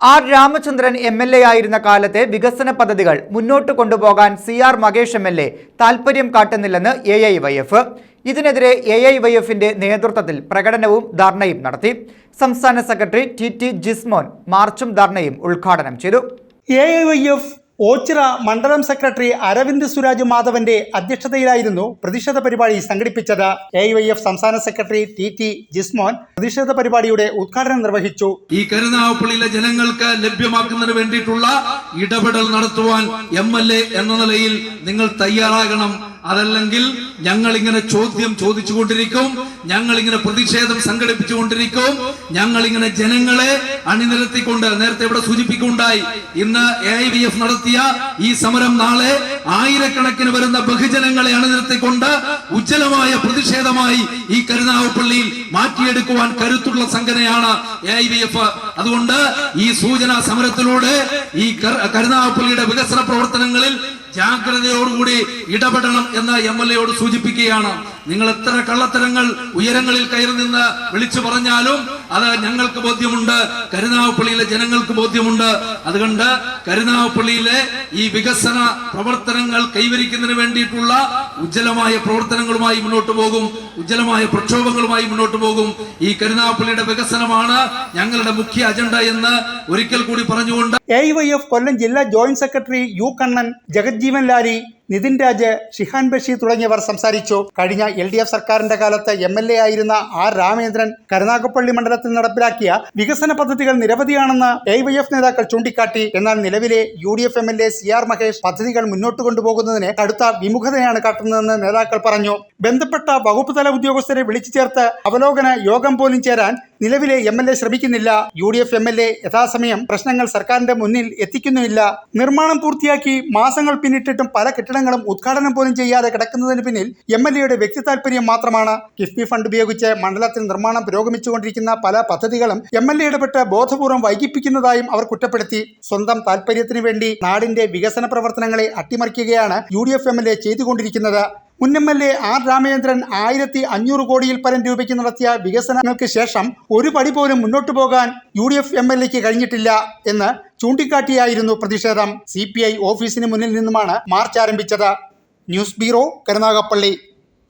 R Ramachandran M L A ആയിരുന്ന കാലത്തെ വികസന പദ്ധതികൾ മുന്നോട്ട് കൊണ്ടുപോകാൻ C R Mahesh M L A താൽപ്പര്യം കാട്ടുന്നില്ലെന്ന് എ ഐ വൈ എഫ്. ഇതിനെതിരെ എ ഐ വൈ എഫിന്റെ നേതൃത്വത്തിൽ പ്രകടനവും ധർണയും നടത്തി. സംസ്ഥാന സെക്രട്ടറി ടി ടി ജിസ്മോൻ മാർച്ചും ധർണയും ഉദ്ഘാടനം ചെയ്തു. A I Y F Ochira മണ്ഡലം സെക്രട്ടറി അരവിന്ദ് സുരാജ് മാധവന്റെ അധ്യക്ഷതയിലായിരുന്നു പ്രതിഷേധ പരിപാടി സംഘടിപ്പിച്ചത്. എ വൈ എഫ് സംസ്ഥാന സെക്രട്ടറി ടി ടി ജിസ്മോൻ പ്രതിഷേധ പരിപാടിയുടെ ഉദ്ഘാടനം നിർവഹിച്ചു. ഈ കരുനാഗപ്പള്ളിയിലെ ജനങ്ങൾക്ക് ലഭ്യമാക്കുന്നതിന് വേണ്ടിയിട്ടുള്ള ഇടപെടൽ നടത്തുവാൻ എ എന്ന നിലയിൽ നിങ്ങൾ തയ്യാറാകണം അതല്ലെങ്കിൽ ഞങ്ങൾ ഇങ്ങനെ ചോദ്യം ചോദിച്ചുകൊണ്ടിരിക്കും ഞങ്ങൾ ഇങ്ങനെ പ്രതിഷേധം സംഘടിപ്പിച്ചുകൊണ്ടിരിക്കും ഞങ്ങൾ ഇങ്ങനെ ജനങ്ങളെ അണിനിരത്തിക്കൊണ്ട് നേരത്തെ ഇവിടെ സൂചിപ്പിക്കുണ്ടായി ഇന്ന് എ എഫ് നടത്തിയ ഈ സമരം നാളെ ആയിരക്കണക്കിന് വരുന്ന ബഹുജനങ്ങളെ അണിനിരത്തിക്കൊണ്ട് ഉജ്ജ്വലമായ പ്രതിഷേധമായി ഈ കരുനാഗപ്പള്ളിയിൽ മാറ്റിയെടുക്കുവാൻ കരുത്തുള്ള സംഘടനയാണ് എ വി എഫ് അതുകൊണ്ട് ഈ സൂചനാ സമരത്തിലൂടെ ഈ കരുനാഗപ്പള്ളിയുടെ വികസന പ്രവർത്തനങ്ങളിൽ ജാഗ്രതയോടുകൂടി ഇടപെടണം എന്ന് എം എൽ എയോട് സൂചിപ്പിക്കുകയാണ്. നിങ്ങൾ എത്ര കള്ളത്തരങ്ങൾ ഉയരങ്ങളിൽ കയറി നിന്ന് വിളിച്ചു പറഞ്ഞാലും അത് ഞങ്ങൾക്ക് ബോധ്യമുണ്ട്. കരുനാഗപ്പള്ളിയിലെ ജനങ്ങൾക്ക് ബോധ്യമുണ്ട്. അതുകൊണ്ട് കരുനാഗപ്പള്ളിയിലെ ഈ വികസന പ്രവർത്തനങ്ങൾ കൈവരിക്കുന്നതിന് വേണ്ടിയിട്ടുള്ള ഉജ്ജ്വലമായ പ്രവർത്തനങ്ങളുമായി മുന്നോട്ട് പോകും. ഉജ്ജ്വലമായ പ്രക്ഷോഭങ്ങളുമായി മുന്നോട്ട് പോകും. ഈ കരുനാഗപ്പള്ളിയുടെ വികസനമാണ് ഞങ്ങളുടെ മുഖ്യ അജണ്ട എന്ന് ഒരിക്കൽ കൂടി പറഞ്ഞുകൊണ്ട് എ കൊല്ലം ജില്ലാ joint secretary U Kannan Jagajjeevan Lari Nithin Raj Shihan Basheer തുടങ്ങിയവർ സംസാരിച്ചു. കഴിഞ്ഞ എൽ ഡി എഫ് സർക്കാരിന്റെ കാലത്ത് എം എൽ എ ആയിരുന്ന ആർ രാമേന്ദ്രൻ കരുനാഗപ്പള്ളി മണ്ഡലത്തിൽ നടപ്പിലാക്കിയ വികസന പദ്ധതികൾ നിരവധിയാണെന്ന് എ വൈ എഫ് നേതാക്കൾ ചൂണ്ടിക്കാട്ടി. എന്നാൽ നിലവിലെ U D F M L A C R Mahesh പദ്ധതികൾ മുന്നോട്ട് കൊണ്ടുപോകുന്നതിന് കടുത്ത വിമുഖതയാണ് കാട്ടുന്നതെന്ന് നേതാക്കൾ പറഞ്ഞു. ബന്ധപ്പെട്ട വകുപ്പ് തല ഉദ്യോഗസ്ഥരെ വിളിച്ചു ചേർത്ത് അവലോകന യോഗം പോലും ചേരാൻ നിലവിലെ എം എൽ എ ശ്രമിക്കുന്നില്ല. U D F M L A യഥാസമയം പ്രശ്നങ്ങൾ സർക്കാരിന്റെ മുന്നിൽ എത്തിക്കുന്നുമില്ല. നിർമ്മാണം പൂർത്തിയാക്കി മാസങ്ങൾ പിന്നിട്ടിട്ടും പല കെട്ടിടങ്ങളും ഉദ്ഘാടനം പോലും ചെയ്യാതെ കിടക്കുന്നതിന് പിന്നിൽ എം എൽ എയുടെ വ്യക്തി താല്പര്യം മാത്രമാണ്. കിഫ്ബി ഫണ്ട് ഉപയോഗിച്ച് മണ്ഡലത്തിൽ നിർമ്മാണം പുരോഗമിച്ചുകൊണ്ടിരിക്കുന്ന പല പദ്ധതികളും എം എൽ എ ഇടപെട്ട് ബോധപൂർവം വൈകിപ്പിക്കുന്നതായും അവർ കുറ്റപ്പെടുത്തി. സ്വന്തം താല്പര്യത്തിന് വേണ്ടി നാടിന്റെ വികസന പ്രവർത്തനങ്ങളെ അട്ടിമറിക്കുകയാണ് U D F M L A ചെയ്തുകൊണ്ടിരിക്കുന്നത്. മുൻ M L A R Ramachandran ആയിരത്തി അഞ്ഞൂറ് കോടിയിൽ പരം രൂപയ്ക്ക് നടത്തിയ വികസനങ്ങൾക്ക് ശേഷം ഒരു പടി പോലും മുന്നോട്ടു പോകാൻ U D F M L എക്ക് കഴിഞ്ഞിട്ടില്ല എന്ന് ചൂണ്ടിക്കാട്ടിയായിരുന്നു പ്രതിഷേധം. സി പി ഐ ഓഫീസിന് മുന്നിൽ നിന്നുമാണ് മാർച്ച് ആരംഭിച്ചത്. News bureau Karunagappally.